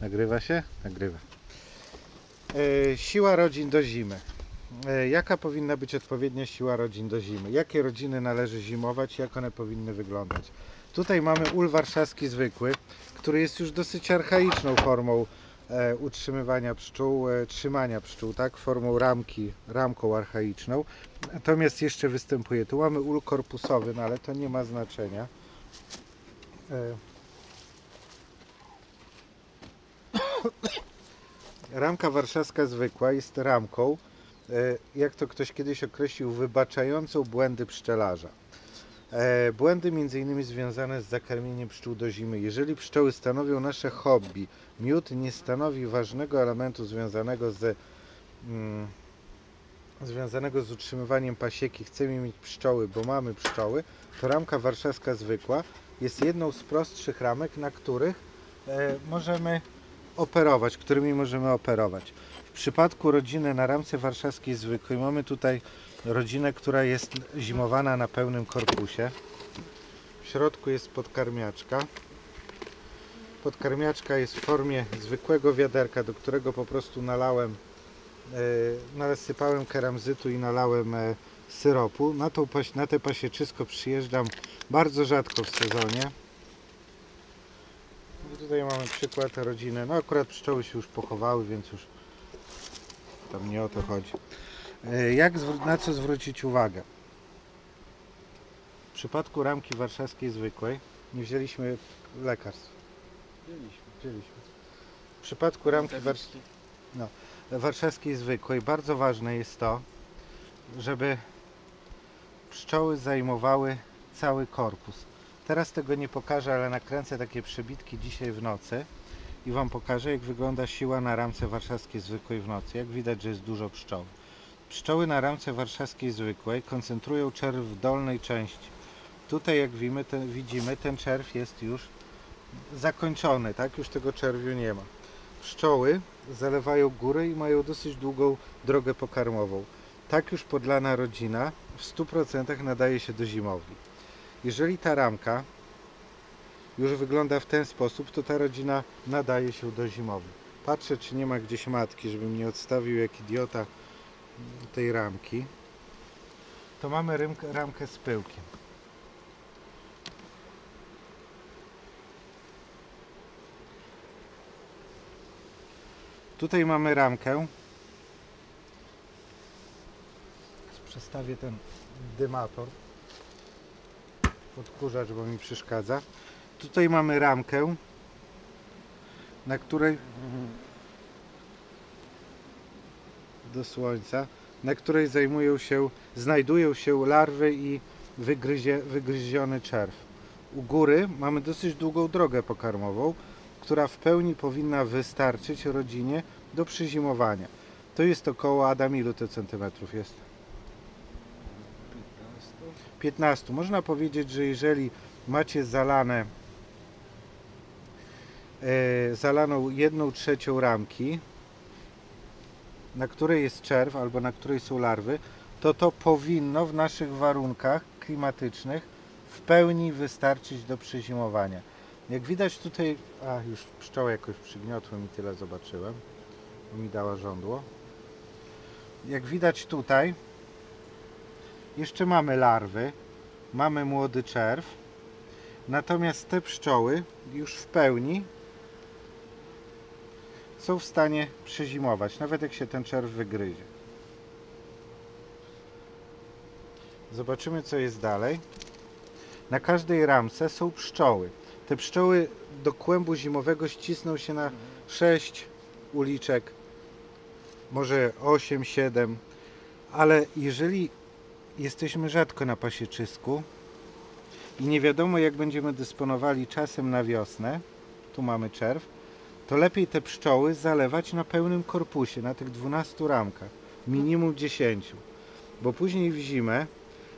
Nagrywa się? Nagrywa. E, siła rodzin do zimy. E, jaka powinna być odpowiednia siła rodzin do zimy? Jakie rodziny należy zimować? Jak one powinny wyglądać? Tutaj mamy ul warszawski zwykły, który jest już dosyć archaiczną formą e, utrzymywania pszczół, trzymania pszczół, tak? Formą ramki, ramką archaiczną. Natomiast jeszcze występuje, tu mamy ul korpusowy, no ale to nie ma znaczenia. E, Ramka warszawska zwykła jest ramką, e, jak to ktoś kiedyś określił, wybaczającą błędy pszczelarza. E, Błędy innymi związane z zakarmieniem pszczół do zimy. Jeżeli pszczoły stanowią nasze hobby, miód nie stanowi ważnego elementu związanego ze mm, związanego z utrzymywaniem pasieki, chcemy mieć pszczoły, bo mamy pszczoły, to ramka warszawska zwykła jest jedną z prostszych ramek, na których e, możemy operować, którymi możemy operować. W przypadku rodziny na ramce warszawskiej zwykłej mamy tutaj rodzinę, która jest zimowana na pełnym korpusie. W środku jest podkarmiaczka. Podkarmiaczka jest w formie zwykłego wiaderka, do którego po prostu nalałem, e, nasypałem keramzytu i nalałem e, syropu. Na, tą, na te pasieczysko przyjeżdżam bardzo rzadko w sezonie. Tutaj mamy przykład rodziny. No akurat pszczoły się już pochowały, więc już tam nie o to chodzi. E, Jak, na co zwrócić uwagę? W przypadku ramki warszawskiej zwykłej nie wzięliśmy lekarstw. Wzięliśmy. W przypadku ramki wars- warszawskiej zwykłej bardzo ważne jest to, żeby pszczoły zajmowały cały korpus. Teraz tego nie pokażę, ale nakręcę takie przebitki dzisiaj w nocy i Wam pokażę, jak wygląda siła na ramce warszawskiej zwykłej w nocy. Jak widać, że jest dużo pszczoły. Pszczoły na ramce warszawskiej zwykłej koncentrują czerw w dolnej części. Tutaj, jak widzimy, ten, widzimy, ten czerw jest już zakończony, tak? Już tego czerwiu nie ma. Pszczoły zalewają górę i mają dosyć długą drogę pokarmową. Tak już podlana rodzina w 100% nadaje się do zimowli. Jeżeli ta ramka już wygląda w ten sposób, to ta rodzina nadaje się do zimowli. Patrzę, czy nie ma gdzieś matki, żebym nie odstawił jak idiota tej ramki. To mamy rymk- ramkę z pyłkiem. Tutaj mamy ramkę. Przestawię ten dymator. Odkurzacz, bo mi przeszkadza. Tutaj mamy ramkę, na której do słońca, na której zajmują się, znajdują się larwy i wygryzie, wygryziony czerw. U góry mamy dosyć długą drogę pokarmową, która w pełni powinna wystarczyć rodzinie do przyzimowania. To jest około, Adam, ilu to centymetrów jest? 15. Można powiedzieć, że jeżeli macie zalane e, zalaną jedną trzecią ramki, na której jest czerw albo na której są larwy, to to powinno w naszych warunkach klimatycznych w pełni wystarczyć do przyzimowania. Jak widać tutaj, a już pszczoły jakoś przygniotłem i tyle zobaczyłem, mi dała żądło. Jak widać tutaj, jeszcze mamy larwy, mamy młody czerw, natomiast te pszczoły już w pełni są w stanie przezimować, nawet jak się ten czerw wygryzie. Zobaczymy co jest dalej. Na każdej ramce są pszczoły. Te pszczoły do kłębu zimowego ścisną się na 6 uliczek, może 8, 7, ale jeżeli jesteśmy rzadko na pasieczysku i nie wiadomo jak będziemy dysponowali czasem na wiosnę, tu mamy czerw, to lepiej te pszczoły zalewać na pełnym korpusie, na tych 12 ramkach, minimum 10, bo później w zimę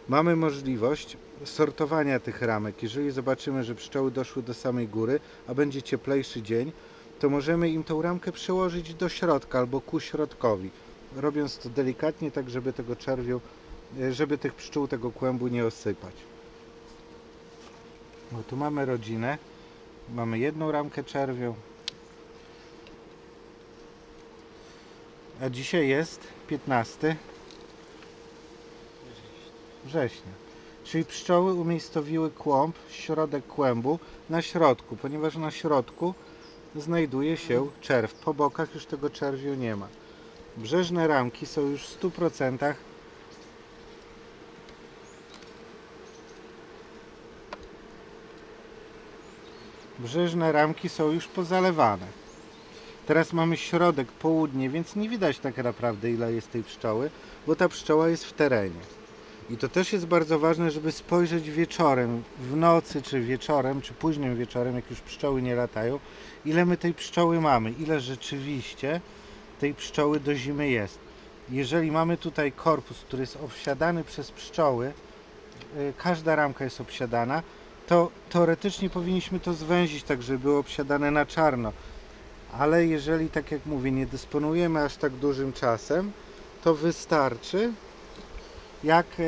mamy możliwość sortowania tych ramek. Jeżeli zobaczymy, że pszczoły doszły do samej góry, a będzie cieplejszy dzień, to możemy im tą ramkę przełożyć do środka albo ku środkowi, robiąc to delikatnie, tak żeby tego czerwiu, żeby tych pszczół tego kłębu nie osypać. No tu mamy rodzinę, mamy jedną ramkę czerwią, A dzisiaj jest 15 września. Czyli pszczoły umiejscowiły kłąb, środek kłębu na środku, ponieważ na środku znajduje się czerw. Po bokach już tego czerwiu nie ma. Brzeżne ramki są już w 100% Brzeżne ramki są już pozalewane. Teraz mamy środek, południe, więc nie widać tak naprawdę ile jest tej pszczoły, bo ta pszczoła jest w terenie. I to też jest bardzo ważne, żeby spojrzeć wieczorem, w nocy, czy wieczorem, czy późnym wieczorem, jak już pszczoły nie latają, ile my tej pszczoły mamy, ile rzeczywiście tej pszczoły do zimy jest. Jeżeli mamy tutaj korpus, który jest obsiadany przez pszczoły, y, każda ramka jest obsiadana, to teoretycznie powinniśmy to zwęzić tak, żeby było obsiadane na czarno. Ale jeżeli, tak jak mówię, nie dysponujemy aż tak dużym czasem, to wystarczy, jak, e,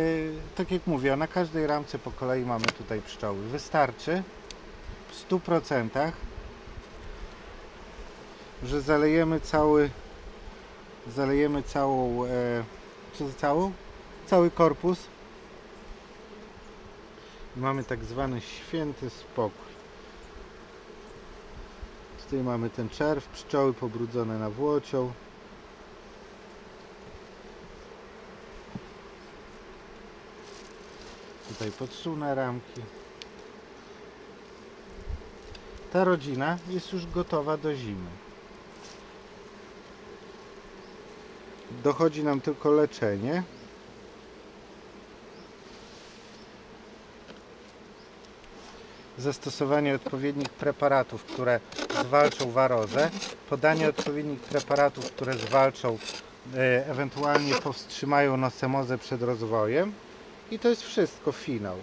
tak jak mówię, na każdej ramce po kolei mamy tutaj pszczoły. Wystarczy w 100%, że zalejemy cały, zalejemy całą, e, całą? Cały korpus. Mamy tak zwany święty spokój. Tutaj mamy ten czerw, pszczoły pobrudzone na włocią. Tutaj podsunę ramki. Ta rodzina jest już gotowa do zimy. Dochodzi nam tylko leczenie. Zastosowanie odpowiednich preparatów, które zwalczą warozę, podanie odpowiednich preparatów, które zwalczą, e, ewentualnie powstrzymają nosemozę przed rozwojem i to jest wszystko finał.